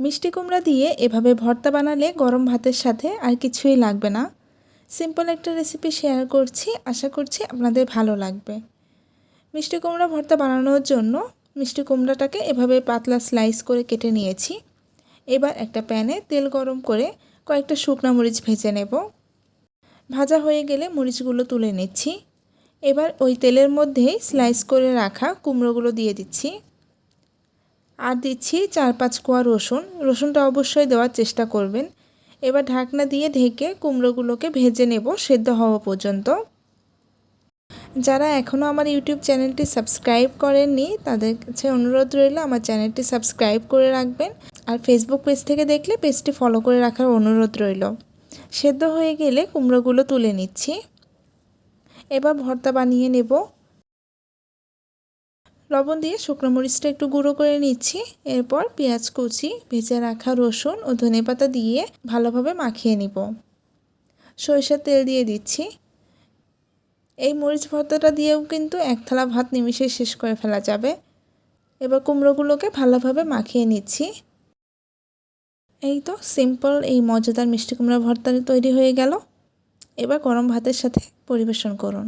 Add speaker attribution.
Speaker 1: মিষ্টি কুমড়া দিয়ে এভাবে ভর্তা বানালে গরম ভাতের সাথে আর কিছুই লাগবে না। সিম্পল একটা রেসিপি শেয়ার করছি, আশা করছি আপনাদের ভালো লাগবে। মিষ্টি কুমড়া ভর্তা বানানোর জন্য মিষ্টি কুমড়াটাকে এভাবে পাতলা স্লাইস করে কেটে নিয়েছি। এবার একটা প্যানে তেল গরম করে কয়েকটা শুকনা মরিচ ভেজে নেব। ভাজা হয়ে গেলে মরিচগুলো তুলে নিচ্ছি। এবার ওই তেলের মধ্যেই স্লাইস করে রাখা কুমড়োগুলো দিয়ে দিচ্ছি। আর দিচ্ছি চার পাঁচ কোয়া রসুন। রসুনটা অবশ্যই দেওয়ার চেষ্টা করবেন। এবার ঢাকনা দিয়ে ঢেকে কুমড়োগুলোকে ভেজে নেব সেদ্ধ হওয়া পর্যন্ত। যারা এখনও আমার ইউটিউব চ্যানেলটি সাবস্ক্রাইব করেননি, তাদের কাছে অনুরোধ রইল আমার চ্যানেলটি সাবস্ক্রাইব করে রাখবেন। আর ফেসবুক পেজ থেকে দেখলে পেজটি ফলো করে রাখার অনুরোধ রইল। সেদ্ধ হয়ে গেলে কুমড়োগুলো তুলে নিচ্ছি। এবার ভর্তা বানিয়ে নেব। লবণ দিয়ে শুকনো মরিচটা একটু গুঁড়ো করে নিচ্ছি। এরপর পেঁয়াজ কুচি, ভেজে রাখা রসুন ও ধনে পাতা দিয়ে ভালোভাবে মাখিয়ে নিব। সরিষার তেল দিয়ে দিচ্ছি। এই মরিচ ভর্তাটা দিয়েও কিন্তু এক থালা ভাত নিমিশে শেষ করে ফেলা যাবে। এবার কুমড়োগুলোকে ভালোভাবে মাখিয়ে নিচ্ছি। এই তো সিম্পল এই মজাদার মিষ্টি কুমড়া ভর্তা তৈরি হয়ে গেল। এবার গরম ভাতের সাথে পরিবেশন করুন।